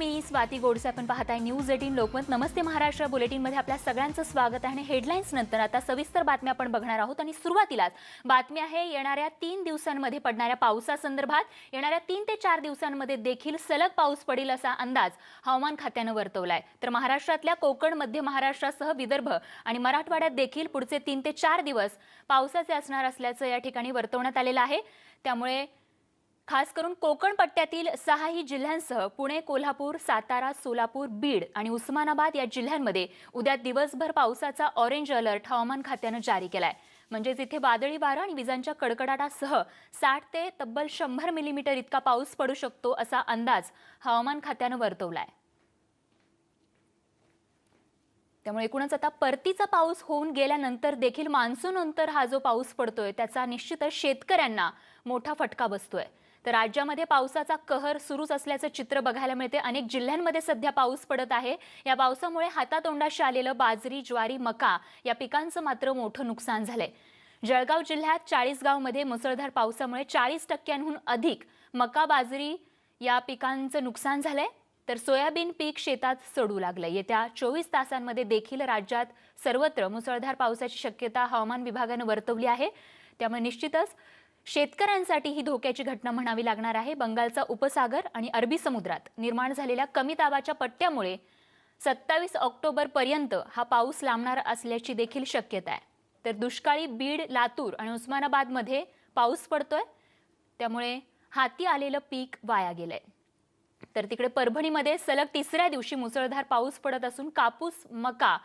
मी स्वाती गोडसे आपण पाहताय news eighteen Lokmat. नमस्ते महाराष्ट्र बुलेटिनमध्ये आपल्या सगळ्यांचं स्वागत आहे. आणि हेडलाईन्स नंतर आता सविस्तर बातम्या आपण बघणार आहोत. आणि सुरुवातीलाच बातमी आहे येणाऱ्या तीन दिवसांमध्ये पडणाऱ्या पावसासंदर्भात येणाऱ्या तीन ते चार दिवसांमध्ये देखील सलग पाऊस पडेल असा अंदाज हवामान खात्यानं वर्तवलाय. तर महाराष्ट्रातल्या कोकण मध्य महाराष्ट्रासह विदर्भ आणि मराठवाड्यात देखील पुढचे तीन ते चार दिवस पावसाचे असणार असल्याचं या ठिकाणी वर्तवण्यात आलेलं आहे. त्यामुळे खास करून कोकण पट्ट्यातील सहाही जिल्ह्यांसह पुणे कोल्हापूर सातारा सोलापूर बीड आणि उस्मानाबाद या जिल्ह्यांमध्ये उद्या दिवसभर पावसाचा ऑरेंज अलर्ट हवामान खात्यानं जारी केलाय. म्हणजेच इथे वादळी वारं आणि विजांच्या कडकडाटासह साठ ते तब्बल शंभर मिलीमीटर इतका पाऊस पडू शकतो असा अंदाज हवामान खात्यानं वर्तवलाय. त्यामुळे एकूणच आता परतीचा पाऊस होऊन गेल्यानंतर देखील मान्सून नंतर हा जो पाऊस पडतोय त्याचा निश्चितच शेतकऱ्यांना मोठा फटका बसतोय. तर राज्यामध्ये पावसाचा कहर सुरूच असल्याचं चित्र बघायला मिळते. अनेक जिल्ह्यांमध्ये सध्या पाऊस पडत आहे. या पावसामुळे हातातोंडाशी आलेलं बाजरी ज्वारी मका या पिकांचं मात्र मोठं नुकसान झालंय. जळगाव जिल्ह्यात चाळीसगावमध्ये मुसळधार पावसामुळे चाळीस टक्क्यांहून अधिक मका बाजरी या पिकांचं नुकसान झालंय. तर सोयाबीन पीक शेतात सडू लागलं येत्या चोवीस तासांमध्ये देखील राज्यात सर्वत्र मुसळधार पावसाची शक्यता हवामान विभागानं वर्तवली आहे. त्यामुळे निश्चितच शेतकऱ्यांसाठी ही धोक्याची घटना म्हणावी लागणार आहे. बंगालचा उपसागर आणि अरबी समुद्रात निर्माण झालेल्या कमी दाबाच्या पट्ट्यामुळे सत्तावीस ऑक्टोबर पर्यंत हा पाऊस लांबणार असल्याची देखील शक्यता आहे. तर दुष्काळी बीड लातूर आणि उस्मानाबादमध्ये पाऊस पडतोय. त्यामुळे हाती आलेलं पीक वाया गेलंय. तर तिकडे परभणीमध्ये सलग तिसऱ्या दिवशी मुसळधार पाऊस पडत असून कापूस मका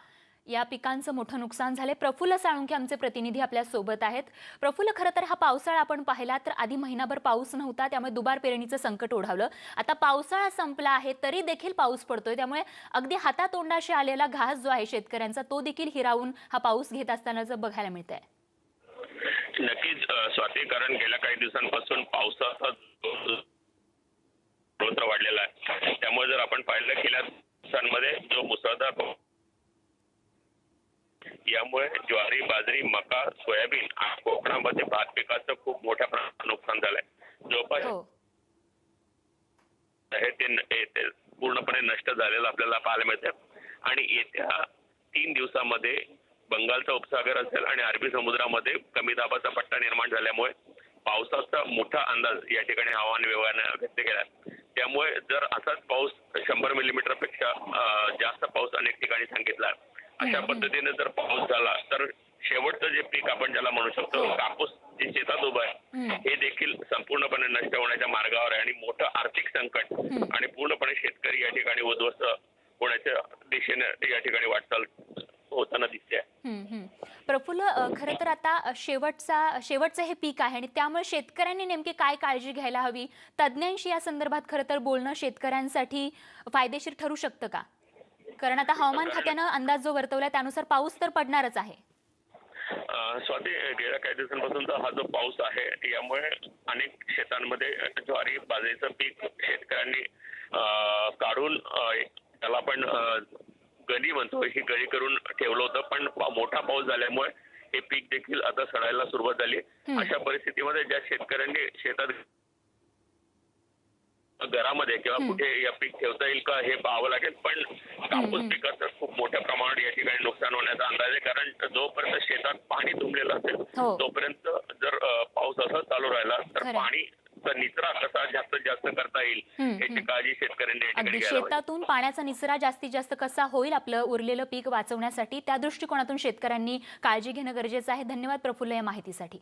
या पिकांचं मोठं नुकसान झाले प्रफुल्ल साळुंखे आमचे प्रतिनिधी आपल्यासोबत आहेत. प्रफुल्ल खरं तर हा पावसाळा आपण पाहिला तर आधी महिनाभर पाऊस नव्हता त्यामुळे दुबार पेरणीचं संकट ओढावलं. आता पावसाळा संपला आहे तरी देखील पाऊस पडतोय. त्यामुळे अगदी हातातोंडाशी आलेला घास जो आहे शेतकऱ्यांचा तो देखील हिरावून हा पाऊस घेत असतानाचं बघायला मिळत आहे नक्कीच स्वाती कारण गेल्या काही दिवसांपासून पावसाचा वाढलेला आहे. त्यामुळे जर आपण पाहिलं गेल्या दिवसांमध्ये जो मुसळधार यामुळे ज्वारी बाजरी मका सोयाबीन आणि कोकणामध्ये भात पिकाचं खूप मोठ्या प्रमाणात नुकसान झालंय. जवळपास हो. हे ते पूर्णपणे नष्ट झालेलं आपल्याला पाहायला मिळतं आणि येत्या तीन दिवसामध्ये बंगालचा उपसागर असेल आणि अरबी समुद्रामध्ये कमी दाबाचा पट्टा निर्माण झाल्यामुळे पावसाचा मोठा अंदाज या ठिकाणी हवामान विभागानं व्यक्त केला त्यामुळे जर असाच पाऊस शंभर मिलीमीटरपेक्षा अं, जास्त पाऊस अनेक ठिकाणी सांगितला आहे. अशा पद्धतीने जर पाऊस झाला तर शेवटचं जे पीक आपण ज्याला म्हणू शकतो कापूस जे शेतात उभं आहे. हे देखील संपूर्णपणे नष्ट होण्याच्या मार्गावर आहे आणि मोठं आर्थिक संकट आणि पूर्णपणे शेतकरी या ठिकाणी उद्ध्वस्त होण्याच्या दिशेने या ठिकाणी वाटचाल होताना दिसते. प्रफुल्ल खरं तर आता शेवटचा शेवटचं हे पीक आहे आणि त्यामुळे शेतकऱ्यांनी नेमकी काय काळजी घ्यायला हवी? तज्ज्ञांशी या संदर्भात खरं तर बोलणं शेतकऱ्यांसाठी फायदेशीर ठरू शकतं का? कारण आता हवामान खात्यानं अंदाज जो वर्तवला त्यानुसार पाऊस तर पडणारच आहे. स्वाती गेल्या काही दिवसांपासूनचा हा जो पाऊस आहे यामुळे अनेक शेतांमध्ये ज्वारी बाजरीचं पीक शेतकऱ्यांनी काढून त्याला आपण गली म्हणतो ही गळी करून ठेवलं होतं. पण मोठा पाऊस झाल्यामुळे हे पीक देखील आता सडायला सुरुवात झाली. अशा परिस्थितीमध्ये ज्या शेतकऱ्यांनी शेतात घरामध्ये किंवा. कुठे या पीक ठेवता येईल का हे पाहावं लागेल पण कापूस. पिकाचं खूप मोठ्या प्रमाणात या ठिकाणी नुकसान होण्याचा अंदाज आहे कारण जोपर्यंत शेतात पाणी तुंबलेलं असेल हो. तोपर्यंत जर पाऊस असा चालू राहिला तर. पाणीचा निचरा कसा जास्तीत जास्त करता येईल याची. काळजी शेतकऱ्यांनी. शेतातून पाण्याचा निचरा जास्तीत जास्त कसा होईल आपलं उरलेलं पीक वाचवण्यासाठी त्या दृष्टिकोनातून शेतकऱ्यांनी काळजी घेणं गरजेचं आहे धन्यवाद प्रफुल्ल या माहितीसाठी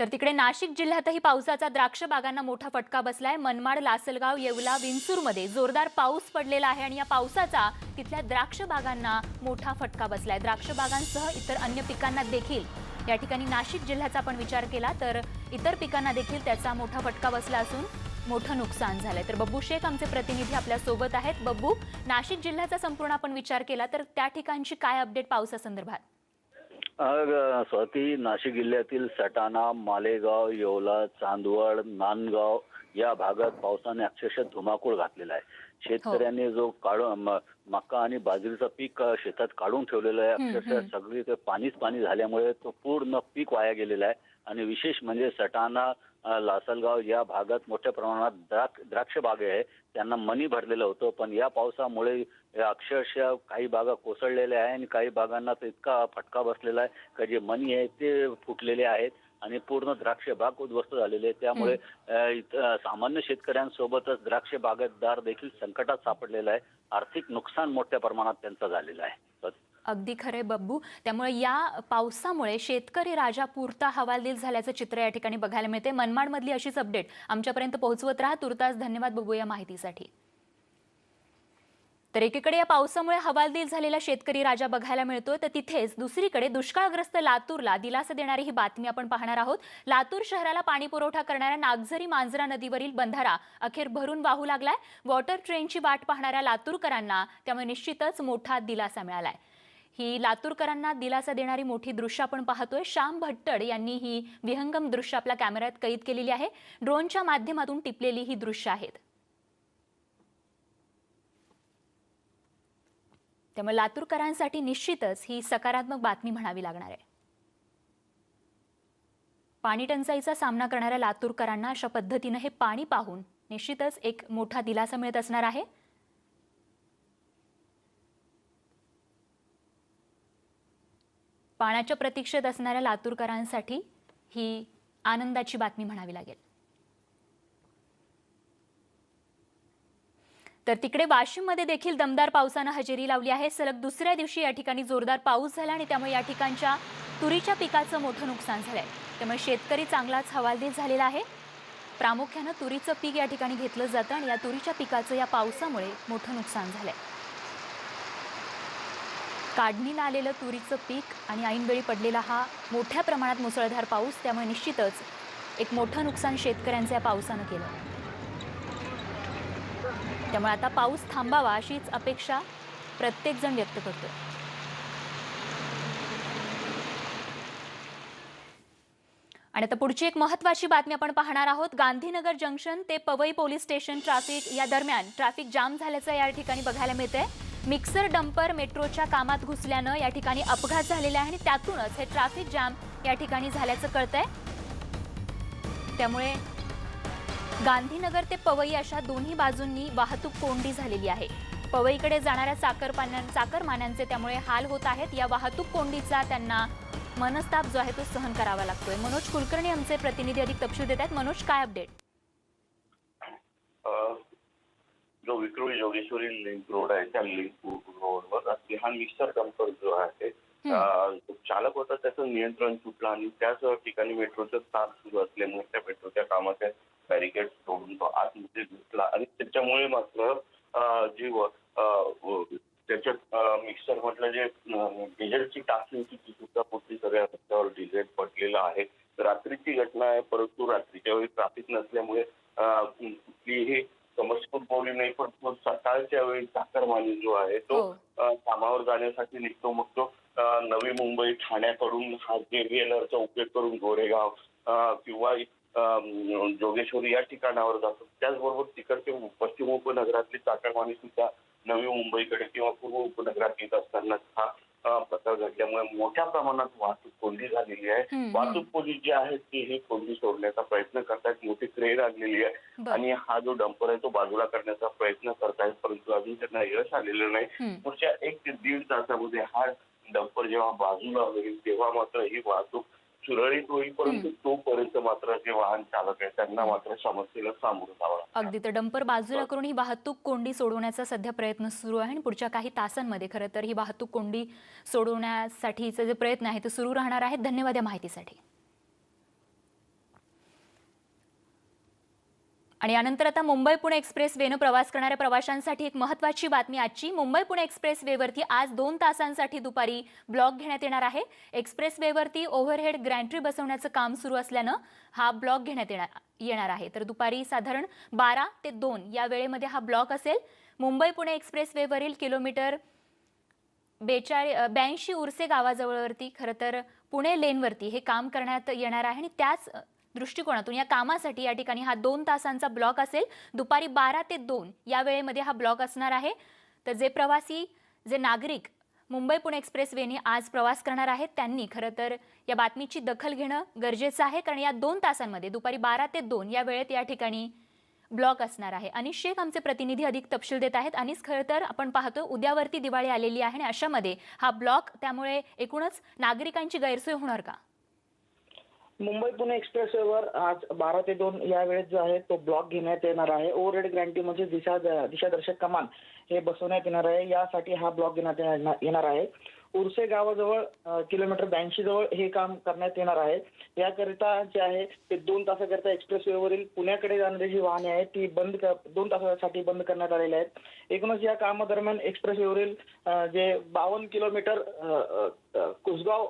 तर तिकडे नाशिक जिल्ह्यातही पावसाचा द्राक्ष बागांना मोठा फटका बसलाय. मनमाड लासलगाव येवला विंचूरमध्ये जोरदार पाऊस पडलेला आहे आणि या पावसाचा तिथल्या द्राक्ष बागांना मोठा फटका बसलाय. द्राक्ष बागांसह इतर अन्य पिकांना देखील. या ठिकाणी नाशिक जिल्ह्याचा आपण विचार केला तर इतर पिकांना देखील त्याचा मोठा फटका बसला असून मोठं नुकसान झालंय. तर बब्बू शेख आमचे प्रतिनिधी आपल्यासोबत आहेत. बब्बू नाशिक जिल्ह्याचा संपूर्ण आपण विचार केला तर त्या ठिकाणची काय अपडेट पावसासंदर्भात? स्वाती नाशिक जिल्ह्यातील सटाणा मालेगाव येवला चांदवड नांदगाव या भागात पावसाने अक्षरशः धुमाकूळ घातलेला आहे. शेतकऱ्यांनी जो काढून मका आणि बाजरीचं पीक शेतात काढून ठेवलेलं आहे अक्षरशः सगळी पाणीच पाणी झाल्यामुळे तो पूर्ण पीक वाया गेलेला आहे. आणि विशेष म्हणजे सटाणा लासलगाव या भागात मोठ्या प्रमाणात द्राक्ष द्राक्ष बागे आहे. त्यांना मनी भरलेलं होतं. पण या पावसामुळे अक्षरशः काही बागा कोसळलेल्या आहे आणि काही बागांना तर इतका फटका बसलेला आहे का जे मनी आहे ते फुटलेले आहेत आणि पूर्ण द्राक्ष बाग उद्ध्वस्त झालेले आहे त्यामुळे इथं सामान्य शेतकऱ्यांसोबतच द्राक्ष बागायतदार देखील संकटात सापडलेला आहे. आर्थिक नुकसान मोठ्या प्रमाणात त्यांचं झालेलं आहे. अगदी खरे बब्बू. त्यामुळे या पावसामुळे शेतकरी राजा पुरता हवालदिल झाल्याचं चित्र या ठिकाणी बघायला मिळते मनमाडमधली अशीच अपडेट आमच्यापर्यंत पोहोचवत राहा. तुर्तास धन्यवाद बघू या माहितीसाठी. तर एकीकडे या पावसामुळे हवालदिल झालेला शेतकरी राजा बघायला मिळतोय. तर तिथेच दुसरीकडे दुष्काळग्रस्त लातूरला दिलासा देणारी ही बातमी आपण पाहणार आहोत. लातूर शहराला पाणी पुरवठा करणाऱ्या नागझरी मांजरा नदीवरील बंधारा अखेर भरून वाहू लागलाय. वॉटर ट्रेनची वाट पाहणाऱ्या लातूरकरांना त्यामुळे निश्चितच मोठा दिलासा मिळालाय. ही लातूरकरांना दिलासा देणारी मोठी दृश्य आपण पाहतोय. श्याम भट्टड यांनी ही विहंगम दृश्य आपल्या कॅमेऱ्यात कैद केलेली आहे. ड्रोनच्या माध्यमातून टिपलेली ही दृश्य आहेत. त्यामुळे लातूरकरांसाठी निश्चितच ही सकारात्मक बातमी म्हणावी लागणार आहे. पाणी टंचाईचा सामना करणाऱ्या लातूरकरांना अशा पद्धतीनं हे पाणी पाहून निश्चितच एक मोठा दिलासा मिळत असणार आहे. पाण्याच्या प्रतीक्षेत असणाऱ्या लातूरकरांसाठी ही आनंदाची बातमी म्हणावी लागेल. तर तिकडे वाशिममध्ये देखील दमदार पावसानं हजेरी लावली आहे. सलग दुसऱ्या दिवशी या ठिकाणी जोरदार पाऊस झाला आणि त्यामुळे या ठिकाणच्या तुरीच्या पिकाचं मोठं नुकसान झालंय. त्यामुळे शेतकरी चांगलाच हवालदिल झालेला आहे. प्रामुख्यानं तुरीचं पीक या ठिकाणी घेतलं जातं आणि या तुरीच्या पिकाचं या पावसामुळे मोठं नुकसान झालंय. काढणीला आलेलं तुरीचं पीक आणि ऐनवेळी पडलेला हा मोठ्या प्रमाणात मुसळधार पाऊस त्यामुळे निश्चितच एक मोठं नुकसान शेतकऱ्यांचं या पावसानं केलं. त्यामुळे आता पाऊस थांबावा अशीच अपेक्षा प्रत्येकजण व्यक्त करतो. आणि आता पुढची एक महत्वाची बातमी आपण पाहणार आहोत. गांधीनगर जंक्शन ते पवई पोलीस स्टेशन ट्रॅफिक या दरम्यान ट्रॅफिक जाम झाल्याचं या ठिकाणी बघायला मिळतंय. मिक्सर डंपर मेट्रोच्या कामात घुसल्यानं या ठिकाणी अपघात झालेला आहे आणि त्यातूनच हे ट्रॅफिक जाम या ठिकाणी झाल्याचं कळतंय. त्यामुळे गांधीनगर ते पवई अशा दोन्ही बाजूंनी वाहतूक कोंडी झालेली आहे. पवईकडे जाणाऱ्या चाकरपान्या चाकरमान्यांचे त्यामुळे हाल होत आहेत. या वाहतूक कोंडीचा त्यांना मनस्ताप जो आहे तो सहन करावा लागतोय. मनोज कुलकर्णी आमचे प्रतिनिधी अधिक तपशील देत आहेत. मनोज काय अपडेट? जो विक्रोळी जोगेश्वरी लिंक रोड आहे त्या लिंक रोडवर हा मिक्सर डंपर जो आहे चालक होता त्याचं नियंत्रण सुटलं आणि त्याच ठिकाणी मेट्रोचं तार सुरू असल्यामुळे त्या मेट्रोच्या कामाच्या बॅरिकेड तोडून तो आतमध्ये घुसला. आणि त्याच्यामुळे मात्र अ, जी व- अ, व- त्याच्यात मिक्सर म्हटलं जे डिझेलची टाकी होती ती सुद्धा पूर्ती सगळ्या रस्त्यावर डिझेल पडलेलं आहे. रात्रीची घटना आहे परंतु रात्रीच्या वेळी ट्रॅफिक नसल्यामुळे कुठलीही समस्या उद्भवली नाही पण तो सकाळच्या वेळी चाकरमानी जो आहे तो हो. कामावर जाण्यासाठी निघतो मग तो नवी मुंबई ठाण्याकडून हा जेव्हीएलआरचा उपयोग करून गोरेगाव किंवा जोगेश्वरी या ठिकाणावर जातो त्याचबरोबर तिकडचे पश्चिम उपनगरातली चाकरमानी सुद्धा नवी मुंबईकडे किंवा पूर्व उपनगरात येत असताना हा प्रकार घडल्यामुळे मोठ्या प्रमाणात वाहतूक कोंडी झालेली आहे. वाहतूक पोलीस जे आहेत ती ही कोंडी सोडण्याचा प्रयत्न करतायत मोठी क्रेन आणलेली आहे. आणि हा जो डंपर आहे तो बाजूला करण्याचा प्रयत्न करतायत परंतु अजून त्यांना यश आलेलं नाही. पुढच्या एक ते दीड तासामध्ये हा डंपर जेव्हा बाजूला होईल तेव्हा मात्र ही वाहतूक सुरळीत होईल परंतु तोपर्यंत मात्र जे वाहन चालक आहे त्यांना मात्र समस्येला सामोरं जावं. अगदी तर डंपर बाजूला करून ही वाहतूक कोंडी सोडवण्याचा सध्या प्रयत्न सुरू आहे आणि पुढच्या काही तासांमध्ये खरं तर ही वाहतूक कोंडी सोडवण्यासाठीचे जे प्रयत्न आहे ते सुरू राहणार आहेत धन्यवाद या माहितीसाठी. आणि यानंतर आता मुंबई पुणे एक्सप्रेस वेनं प्रवास करणाऱ्या प्रवाशांसाठी एक महत्वाची बातमी आजची. मुंबई पुणे एक्सप्रेस वेवरती आज दोन तासांसाठी दुपारी ब्लॉक घेण्यात येणार आहे. एक्सप्रेस वेवरती ओव्हरहेड ग्रँट्री बसवण्याचं काम सुरू असल्यानं हा ब्लॉक घेण्यात येणार येणार आहे. तर दुपारी साधारण बारा ते दोन या वेळेमध्ये हा ब्लॉक असेल. मुंबई पुणे एक्सप्रेस वेवरील किलोमीटर बेचाळी ब्याऐंशी उर्से गावाजवळवरती खरं तर पुणे लेनवरती हे काम करण्यात येणार आहे आणि त्याच दृष्टिकोनातून या कामासाठी या ठिकाणी हा दोन तासांचा ब्लॉक असेल. दुपारी बारा ते दोन या वेळेमध्ये हा ब्लॉक असणार आहे. तर जे प्रवासी जे नागरिक मुंबई पुणे एक्सप्रेस वेने आज प्रवास करणार आहेत त्यांनी खरं तर या बातमीची दखल घेणं गरजेचं आहे. कारण या दोन तासांमध्ये दुपारी बारा ते दोन या वेळेत या ठिकाणी ब्लॉक असणार आहे. अनिश शेख आमचे प्रतिनिधी अधिक तपशील देत आहेत. अनिस खरं तर आपण पाहतो उद्यावरती दिवाळी आलेली आहे आणि अशामध्ये हा ब्लॉक त्यामुळे एकूणच नागरिकांची गैरसोय होणार का? मुंबई पुणे एक्सप्रेसवेवर आज बारा ते दोन या वेळेत जो आहे तो ब्लॉक घेण्यात येणार आहे. ओव्हरहेड ग्रँटी म्हणजे दिशा दिशादर्शक कमान हे बसवण्यात येणार आहे. यासाठी हा ब्लॉक घेण्यात येणार- येणार आहे. उर्से गावाजवळ किलोमीटर ब्याऐंशी जवळ हे काम करण्यात येणार आहे. याकरिता जे आहे ते दोन तासाकरिता एक्सप्रेस वेवरील पुण्याकडे जाणारी जी वाहने आहेत ती बंद दोन तासासाठी बंद करण्यात आलेली आहेत. एकूणच या कामादरम्यान एक्सप्रेसवेवरील वेवरील जे बावन्न किलोमीटर कुसगाव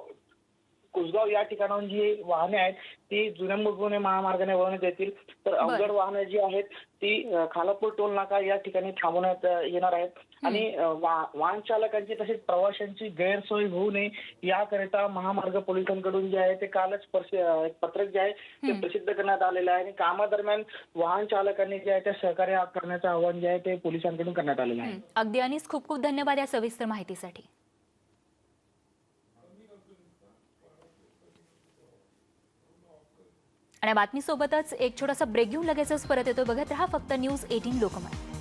कुसगाव या ठिकाणाहून जी वाहने आहेत ती जुन्या पुणे महामार्गाने वळवण्यात येतील. तर अवजड वाहने जी आहेत ती खालापूर टोल नाका या ठिकाणी थांबवण्यात येणार आहेत. आणि वाहन चालकांची तसेच प्रवाशांची गैरसोय होऊ नये याकरिता महामार्ग पोलिसांकडून जे आहे ते कालच पत्रक जे आहे ते प्रसिद्ध करण्यात आलेलं आहे. आणि कामादरम्यान वाहन चालकांनी जे आहे ते सहकार्य करण्याचं आवाहन जे आहे ते पोलिसांकडून करण्यात आलेलं आहे. अगदी अनिस खूप खूप धन्यवाद या सविस्तर माहितीसाठी. आणि बातमी बातमीसोबतच एक छोटासा ब्रेक घेऊन लगेचच परत येतो बघत राहा फक्त न्यूज एटीन लोकमत.